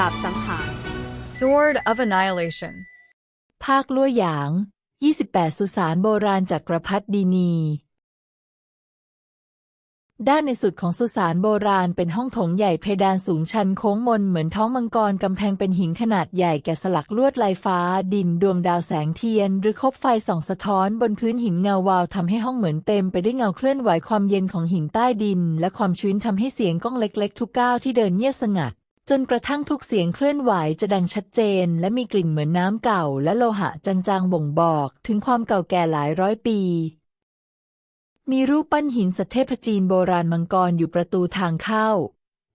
ดาบสังหาร Sword of Annihilation ภาคลั่วหยาง 28 สุสานโบราณจากกระพัดดีนี ด้านในสุดของสุสานโบราณเป็นห้องโถงใหญ่เพดานสูงชันโค้งมนเหมือนท้องมังกรกำแพงเป็นหินขนาดใหญ่แกะสลักลวดลายฟ้า ดินดวงดาวแสงเทียน หรือคบไฟส่องสะท้อนบนพื้นหินเงาวาวทำให้ห้องเหมือนเต็มไปด้วยเงาเคลื่อนไหวความเย็นของหินใต้ดิน และความชื้นทำให้เสียงก้องเล็ก ๆ ทุกก้าวที่เดินเงียบสงัด จนกระทั่งทุกเสียงเคลื่อนไหวจะดังชัดเจน และมีกลิ่นเหมือนน้ำเก่าและโลหะจางๆบ่งบอกถึงความเก่าแก่หลายร้อยปี มีรูปปั้นหินสเทพจีนโบราณมังกรอยู่ประตูทางเข้า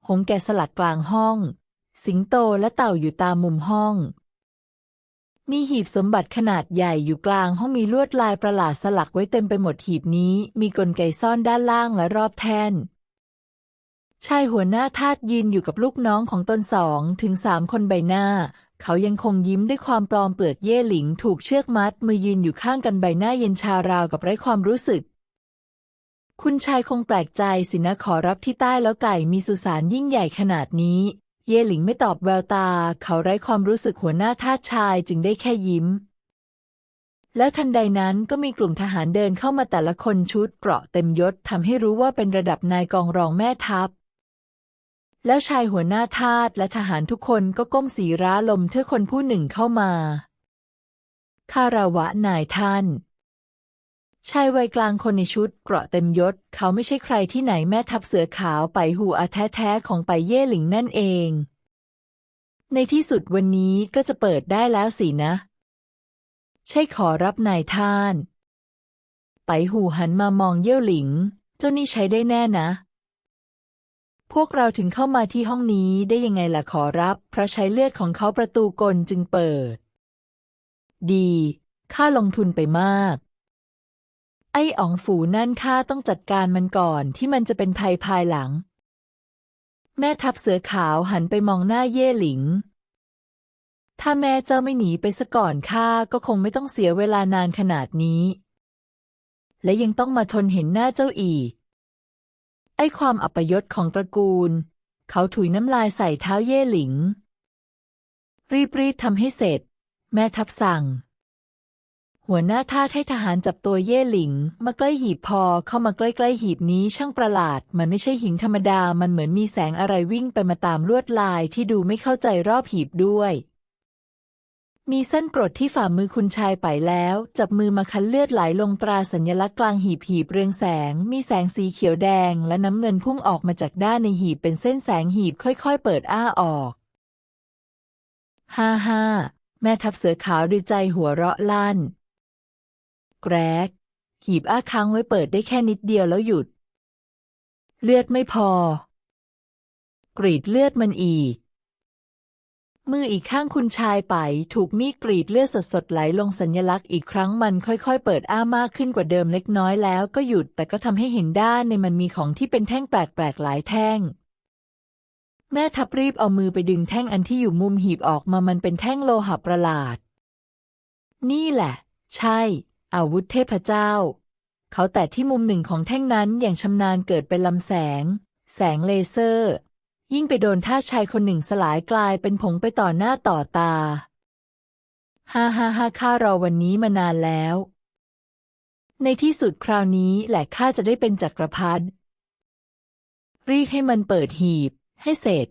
หงแกสลักกลางห้อง สิงโตและเต่าอยู่ตามมุมห้อง มีหีบสมบัติขนาดใหญ่อยู่กลางห้องมีลวดลายประหลาดสลักไว้เต็มไปหมดหีบนี้ มีกลไกซ่อนด้านล่างและรอบแท่น ชายหัวหน้าทาสยืนอยู่กับลูกน้องของตนสองถึงสามคนใบหน้า เขายังคงยิ้มด้วยความปลอมเปลือกเย่หลิงถูกเชือกมัดมือยืนอยู่ข้างกันใบหน้าเย็นชาราวกับไร้ความรู้สึก คุณชายคงแปลกใจสินะขอรับที่ใต้แล้วไก่มีสุสานยิ่งใหญ่ขนาดนี้ เย่หลิงไม่ตอบแววตา เขาไร้ความรู้สึกหัวหน้าทาสชายจึงได้แค่ยิ้มแล้วทันใดนั้นก็มีกลุ่มทหารเดินเข้ามาแต่ละคนชุดเกราะเต็มยศทำให้รู้ว่าเป็นระดับนายกองรองแม่ทัพ แล้วชายหัวหน้าทาสและทหารทุกคนก็ก้มสีร้าลมเทือคนผู้หนึ่งเข้ามาคาราวะนายท่าน ชายวัยกลางคนในชุดเกราะเต็มยศ เขาไม่ใช่ใครที่ไหนแม่ทัพเสือขาวไปหูอาแท้ๆของไปเย่หลิงนั่นเอง ในที่สุดวันนี้ก็จะเปิดได้แล้วสินะ ใช่ขอรับนายท่าน ไปหูหันมามองเย่หลิง เจ้านี่ใช้ได้แน่นะ พวกเราถึงเข้ามาที่ห้องนี้ได้ยังไงล่ะขอรับเพราะใช้เลือดของเขาประตูกลจึงเปิด ดีข้าลงทุนไปมาก ไอ้อ๋องฝูนั่นข้าต้องจัดการมันก่อนที่มันจะเป็นภัยภายหลัง แม่ทัพเสือขาวหันไปมองหน้าเย่หลิง ถ้าแม่เจ้าไม่หนีไปซะก่อนข้าก็คงไม่ต้องเสียเวลานานขนาดนี้ และยังต้องมาทนเห็นหน้าเจ้าอีก ไอ้ความอัปยศของตระกูล เขาถุยน้ำลายใส่เท้าเย่หลิง รีบๆทำให้เสร็จ แม่ทัพสั่ง หัวหน้าท่าให้ทหารจับตัวเย่หลิง มาใกล้หีบพอเข้ามาใกล้ๆหีบนี้ช่างประหลาด มันไม่ใช่หินธรรมดา มันเหมือนมีแสงอะไรวิ่งไปมาตามลวดลายที่ดูไม่เข้าใจรอบหีบด้วย มีเส้นกรดที่ฝ่ามือคุณชายไปแล้ว จับมือมาคันเลือดไหลลงตราสัญลักษณ์กลางหีบหีบเรืองแสง มีแสงสีเขียวแดง และน้ำเงินพุ่งออกมาจากด้านในหีบเป็นเส้นแสงหีบค่อยๆ เปิดอ้าออกฮ่าฮ่าแม่ทัพเสือขาวดีใจหัวเราะลั่น แกรก หีบอ้าค้างไว้เปิดได้แค่นิดเดียวแล้วหยุด เลือดไม่พอ กรีดเลือดมันอีก มืออีกข้างคุณชายไป ถูกมีดกรีดเลือดสดๆไหลลงสัญลักษณ์อีกครั้งมันค่อยๆ เปิดอ้ามากขึ้นกว่าเดิมเล็กน้อยแล้วก็หยุดแต่ก็ทำให้เห็นด้านในมันมีของที่เป็นแท่งแปลกๆหลายแท่ง แม่ทัพรีบเอามือไปดึงแท่งอันที่อยู่มุมหีบออกมามันเป็นแท่งโลหะประหลาด นี่แหละ ใช่ อาวุธเทพเจ้า เขาแตะที่มุมหนึ่งของแท่งนั้นอย่างชำนาญเกิดเป็นลำแสง แสงเลเซอร์ ยิ่งไปโดนท่าชายคนหนึ่งสลายกลายเป็นผงไปต่อหน้าต่อตา ฮ่าฮ่าฮ่าข้ารอวันนี้มานานแล้ว ในที่สุดคราวนี้แหละข้าจะได้เป็นจักรพรรดิรีบให้มันเปิดหีบ ให้เสร็จ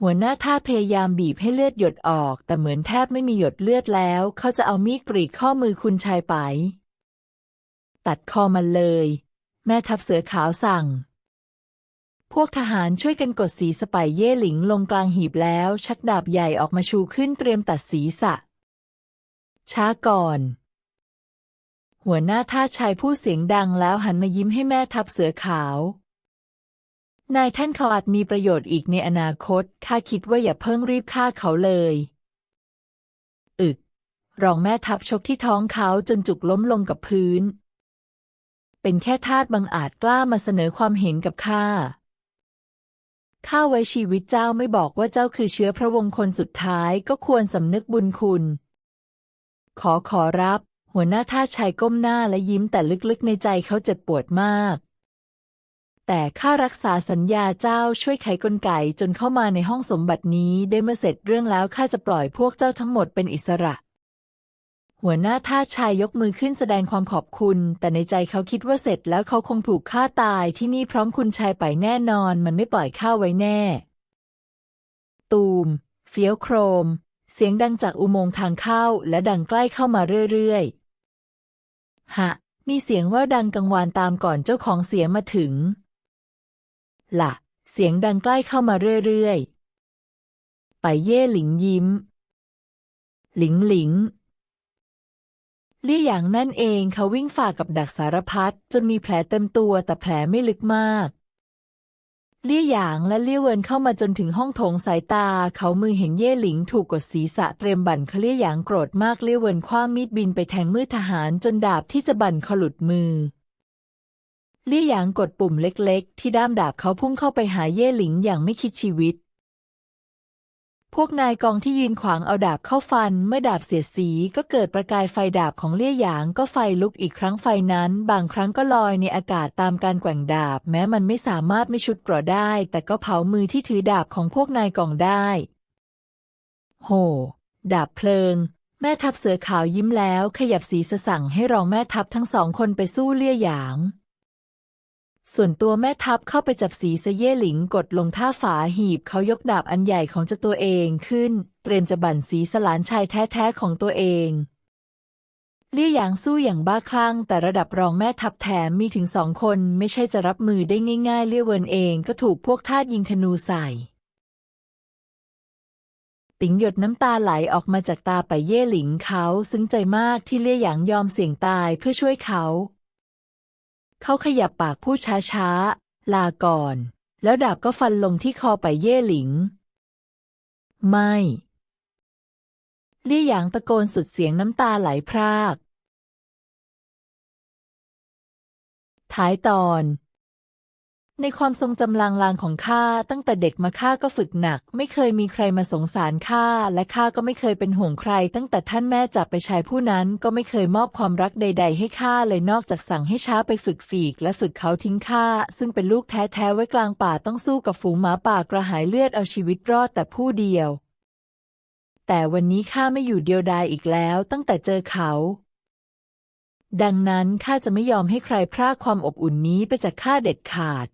หัวหน้าท่าพยายามบีบให้เลือดหยดออก แต่เหมือนแทบไม่มีหยดเลือดแล้ว เขาจะเอามีดกรีดข้อมือคุณชายไป ตัดคอมันเลย แม่ทัพเสือขาวสั่ง พวกทหารช่วยกันกดสีสไปเย่หลิงลงกลางหีบแล้ว ชักดาบใหญ่ออกมาชูขึ้นเตรียมตัดศีรษะ ช้าก่อน หัวหน้าท่าชายพูดเสียงดังแล้วหันมายิ้มให้แม่ทัพเสือขาว นายท่านเขาอาจมีประโยชน์อีกในอนาคต ข้าคิดว่าอย่าเพิ่งรีบฆ่าเขาเลย อึก รองแม่ทัพชกที่ท้องเขาจนจุกล้มลงกับพื้น เป็นแค่ทาสบังอาจกล้ามาเสนอความเห็นกับข้า ข้าไว้ชีวิตเจ้าไม่บอกว่าเจ้าคือเชื้อพระวงศ์คนสุดท้ายก็ควรสำนึกบุญคุณ ขอขอรับ หัวหน้าท่าชายก้มหน้าและยิ้มแต่ลึกๆในใจเขาเจ็บปวดมาก แต่ข้ารักษาสัญญาเจ้าช่วยไขกลไกจนเข้ามาในห้องสมบัตินี้ได้เมื่อเสร็จเรื่องแล้วข้าจะปล่อยพวกเจ้าทั้งหมดเป็นอิสระ หัวหน้าท่าชายยกมือขึ้นแสดงความขอบคุณ แต่ในใจเขาคิดว่าเสร็จแล้วเขาคงถูกฆ่าตายที่นี่พร้อมคุณชายไปแน่นอนมันไม่ปล่อยข้าไว้แน่ ตูม เฟี้ยวโครม เสียงดังจากอุโมงค์ทางเข้าและดังใกล้เข้ามาเรื่อยๆ ฮะ มีเสียงว่าดังกังวานตามก่อนเจ้าของเสียงมาถึง ละ่ะเสียงดังใกล้เข้ามาเรื่อยๆ ไปเย่หลิงยิ้ม หลิงหลิง ลี่หยางนั่นเองเขาวิ่งฝ่ากับดักสารพัดจนมีแผลเต็มตัวแต่แผลไม่ลึกมากลี่หยางและลี่เวินเข้ามาจนถึงห้องโถงสายตา เขามือเห็นเย่หลิงถูกกดศีรษะเตรียมบั่นเขาลี่หยางโกรธมากลี่เวินคว้ามีดบินไปแทงมือทหารจนดาบที่จะบั่นเขาหลุดมือลี่หยางกดปุ่มเล็กๆ ที่ด้ามดาบเขาพุ่งเข้าไปหาเย่หลิงอย่างไม่คิดชีวิต พวกนายกองที่ยืนขวางเอาดาบเข้าฟัน เมื่อดาบเสียสีก็เกิดประกายไฟดาบของเลี่ยหยางก็ไฟลุกอีกครั้งไฟนั้น บางครั้งก็ลอยในอากาศตามการแกว่งดาบ แม้มันไม่สามารถไม่ชุดกราะได้ แต่ก็เผามือที่ถือดาบของพวกนายกองได้ โห ดาบเพลิง แม่ทัพเสือขาวยิ้มแล้ว ขยับสีสสั่งให้รองแม่ทัพทั้งสองคนไปสู้เลี่ยหยาง ส่วนตัวแม่ทัพเข้าไปจับสีเสเย่หลิงกดลงท่าฝาหีบเขายกดาบอันใหญ่ของเจ้าตัวเองขึ้น เตรียมจะบั่นสีสลานชายแท้ๆของตัวเองเลี่หยางสู้อย่างบ้าคลั่งแต่ระดับรองแม่ทัพแถมมีถึงสองคนไม่ใช่จะรับมือได้ง่าย ๆ เลี่ยเวินเองก็ถูกพวกทาสยิงธนูใส่ ติ๋งหยดน้ำตาไหลออกมาจากตาไปเย่หลิงเขาซึ้งใจมากที่เลี่ยหยางยอมเสี่ยงตายเพื่อช่วยเขา เขาขยับปากพูดช้าๆ ลาก่อน แล้วดาบก็ฟันลงที่คอไปเย่หลิง ไม่ลี่หยางตะโกนสุดเสียงน้ำตาไหลพราก ท้ายตอน ในความทรงจำลางๆของข้าตั้งแต่เด็กมาข้าก็ฝึกหนัก ไม่เคยมีใครมาสงสารข้าและข้าก็ไม่เคยเป็นห่วงใคร ตั้งแต่ท่านแม่จากไปชายผู้นั้นก็ไม่เคยมอบความรักใด ๆ ให้ข้าเลยนอกจากสั่งให้ช้าไปฝึกฝีก และฝึกเขาทิ้งข้าซึ่งเป็นลูกแท้ๆไว้กลางป่าต้องสู้กับฝูงหมาป่ากระหายเลือดเอาชีวิตรอดแต่ผู้เดียว แต่วันนี้ข้าไม่อยู่เดียวดายอีกแล้ว ตั้งแต่เจอเขาดังนั้นข้าจะไม่ยอมให้ใครพรากความอบอุ่นนี้ไปจากข้าเด็ดขาด